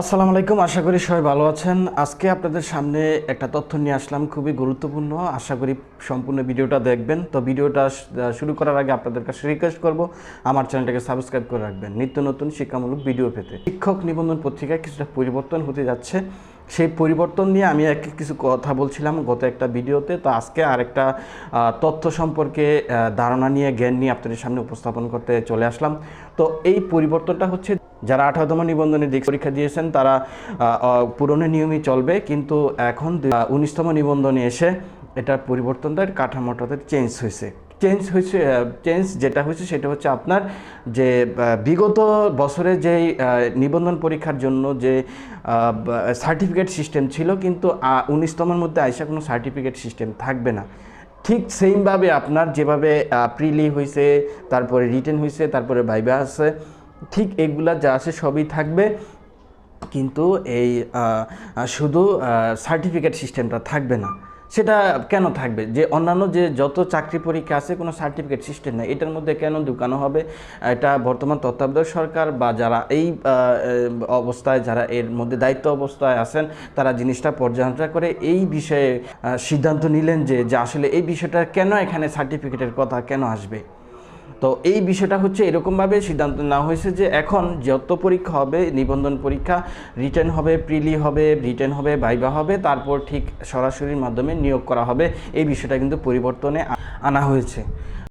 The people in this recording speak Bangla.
আসসালামু আলাইকুম, আশা করি সবাই ভালো আছেন। আজকে আপনাদের সামনে একটা তথ্য নিয়ে আসলাম, খুবই গুরুত্বপূর্ণ। আশা করি সম্পূর্ণ ভিডিওটা দেখবেন। তো ভিডিওটা শুরু করার আগে আপনাদের কাছে রিকোয়েস্ট করব, আমার চ্যানেলটাকে সাবস্ক্রাইব করে রাখবেন। নিত্য নতুন শিক্ষামূলক ভিডিও পেতে। শিক্ষক নিবন্ধন পত্রিকায় কিছুটা পরিবর্তন হতে যাচ্ছে। সেই পরিবর্তন নিয়ে আমি এক কিছু কথা বলছিলাম গত একটা ভিডিওতে। তো আজকে আরেকটা তথ্য সম্পর্কে ধারণা নিয়ে, জ্ঞান নিয়ে আপনাদের সামনে উপস্থাপন করতে চলে আসলাম। তো এই পরিবর্তনটা হচ্ছে যারা আঠারোতম নিবন্ধনের দিক পরীক্ষা দিয়েছেন তারা পুরনো নিয়মই চলবে কিন্তু এখন উনিশতম নিবন্ধনে এসে এটার পরিবর্তনটার কাঠামোটাতে চেঞ্জ হয়েছে। চেঞ্জ হয়েছে চেঞ্জ যেটা হয়েছে সেটা হচ্ছে আপনার যে বিগত বছরে আহ, নিবন্ধন পরীক্ষার জন্য যে সার্টিফিকেট সিস্টেম ছিল কিন্তু উনিশতমের মধ্যে আইসা কোনো সার্টিফিকেট সিস্টেম থাকবে না। ঠিক সেইমভাবে আপনার যেভাবে প্রিলি হয়েছে তারপরে রিটেন হয়েছে তারপরে ভাইবা আছে ঠিক এগুলা যা আছে সবই থাকবে। কিন্তু এই শুধু সার্টিফিকেট সিস্টেমটা থাকবে না। সেটা কেন থাকবে? যে অন্যান্য যে যত চাকরি পরীক্ষা আছে, কোনো সার্টিফিকেট সিস্টেম নেই। এটার মধ্যে কেন ঢুকানো হবে? এটা বর্তমান তত্ত্বাবধায়ক সরকার বা যারা এই অবস্থায়, যারা এর মধ্যে দায়িত্ব অবস্থায় আছেন, তারা জিনিসটা পর্যালোচনা করে এই বিষয়ে সিদ্ধান্ত নিলেন যে আসলে এই বিষয়টা কেন এখানে সার্টিফিকেটের কথা কেন আসবে? তো এই বিষয়টা হচ্ছে এরকমভাবে সিদ্ধান্ত নেওয়া হয়েছে যে এখন যত পরীক্ষা হবে, নিবন্ধন পরীক্ষা, রিটার্ন হবে, প্রিলি হবে, রিটার্ন হবে, ভাইবা হবে, তারপর ঠিক সরাসরির মাধ্যমে নিয়োগ করা হবে, এই বিষয়টা কিন্তু পরিবর্তনে আনা হয়েছে।